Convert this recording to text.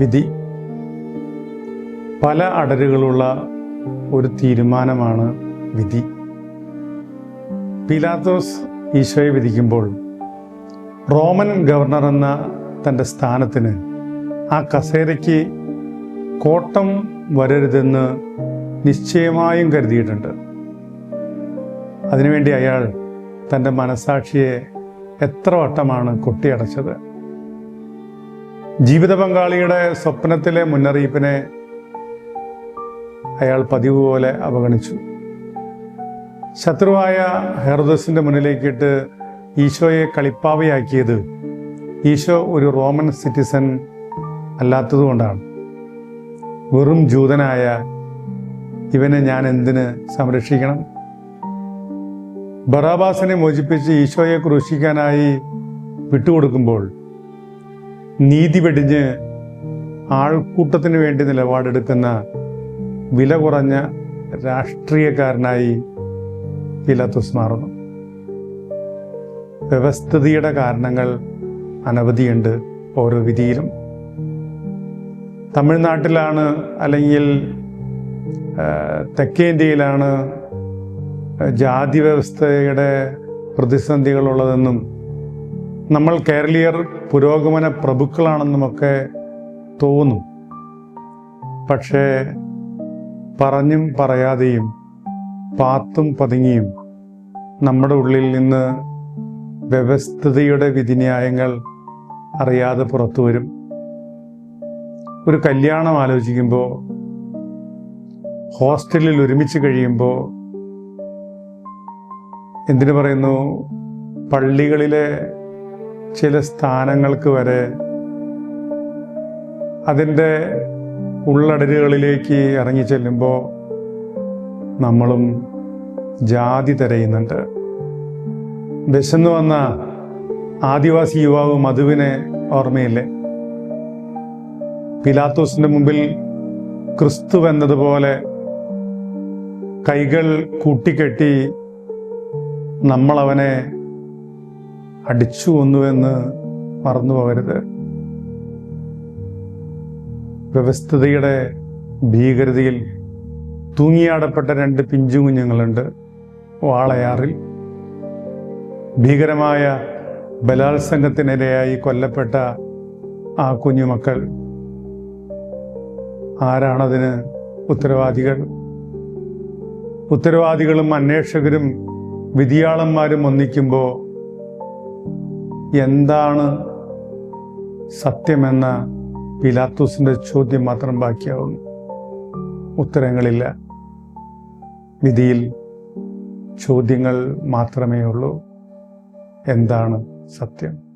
വിധി. പല അടരുകളുള്ള ഒരു തീരുമാനമാണ് വിധി. പിലാത്തോസ് ഈശോയെ വിധിക്കുമ്പോൾ റോമൻ ഗവർണർ എന്ന തന്റെ സ്ഥാനത്തിന് ആ കസേരയ്ക്ക് കോട്ടം വരരുതെന്ന് നിശ്ചയമായും കരുതിയിട്ടുണ്ട്. അതിനുവേണ്ടി അയാൾ തന്റെ മനസാക്ഷിയെ എത്ര വട്ടമാണ് കൊട്ടിയടച്ചത്. ജീവിത പങ്കാളിയുടെ സ്വപ്നത്തിലെ മുന്നറിയിപ്പിനെ അയാൾ പതിവ് പോലെ അവഗണിച്ചു. ശത്രുവായ ഹെർദസിന്റെ മുന്നിലേക്കിട്ട് ഈശോയെ കളിപ്പാവയാക്കിയത് ഈശോ ഒരു റോമൻ സിറ്റിസൺ അല്ലാത്തതുകൊണ്ടാണ് വെറും ജൂതനായ ഇവനെ ഞാൻ എന്തിന് സംരക്ഷിക്കണം? ബറാബാസിനെ മോചിപ്പിച്ച് ഈശോയെ ക്രൂശിക്കാനായി വിട്ടുകൊടുക്കുമ്പോൾ നീതി വെടിഞ്ഞ് ആൾക്കൂട്ടത്തിന് വേണ്ടി നിലപാടെടുക്കുന്ന വില കുറഞ്ഞ രാഷ്ട്രീയക്കാരനായി പിലാത്തുസ് മാറുന്നു. വ്യവസ്ഥിതിയുടെ കാരണങ്ങൾ അനവധിയുണ്ട് ഓരോ വിധിയിലും. തമിഴ്നാട്ടിലാണ് അല്ലെങ്കിൽ തെക്കേന്ത്യയിലാണ് ജാതി വ്യവസ്ഥയുടെ പ്രതിസന്ധികളുള്ളതെന്നും നമ്മൾ കേരളീയർ പുരോഗമന പ്രഭുക്കളാണെന്നുമൊക്കെ തോന്നും. പക്ഷേ പറഞ്ഞും പറയാതെയും പാത്തും പതുങ്ങിയും നമ്മുടെ ഉള്ളിൽ നിന്ന് വ്യവസ്ഥതയുടെ വിധിന്യായങ്ങൾ അറിയാതെ പുറത്തു വരും. ഒരു കല്യാണം ആലോചിക്കുമ്പോൾ ഹോസ്റ്റലിൽ ഒരുമിച്ച് കഴിയുമ്പോൾ എന്തിനു പറയുന്നു? പള്ളികളിലെ ചില സ്ഥാനങ്ങൾക്ക് വരെ അതിന്റെ ഉള്ളടരുകളിലേക്ക് ഇറങ്ങി ചെല്ലുമ്പോൾ നമ്മളും ജാതി തിരയുന്നുണ്ട്. വിശന്നു വന്ന ആദിവാസി യുവാവ് മധുവിനെ ഓർമ്മയില്ലേ? പിലാത്തോസിന്റെ മുമ്പിൽ ക്രിസ്തു എന്നതുപോലെ കൈകൾ കൂട്ടിക്കെട്ടി നമ്മളവനെ അടിച്ചു കൊന്നുവെന്ന് മറന്നു പോകരുത്. വ്യവസ്ഥതയുടെ ഭീകരതയിൽ തൂങ്ങിയാടപ്പെട്ട രണ്ട് പിഞ്ചു കുഞ്ഞുങ്ങളുണ്ട് വാളയാറിൽ. ഭീകരമായ ബലാത്സംഗത്തിനിരയായി കൊല്ലപ്പെട്ട ആ കുഞ്ഞുമക്കൾ ആരാണതിന് ഉത്തരവാദികൾ? ഉത്തരവാദികളും അന്വേഷകരും വിധിയാളന്മാരും ഒന്നിക്കുമ്പോൾ എന്താണ് സത്യമെന്ന പിലാത്തൂസിന്റെ ചോദ്യം മാത്രം ബാക്കിയാവുന്നു. ഉത്തരങ്ങളില്ല. വിധിയിൽ ചോദ്യങ്ങൾ മാത്രമേ ഉള്ളൂ എന്താണ് സത്യം?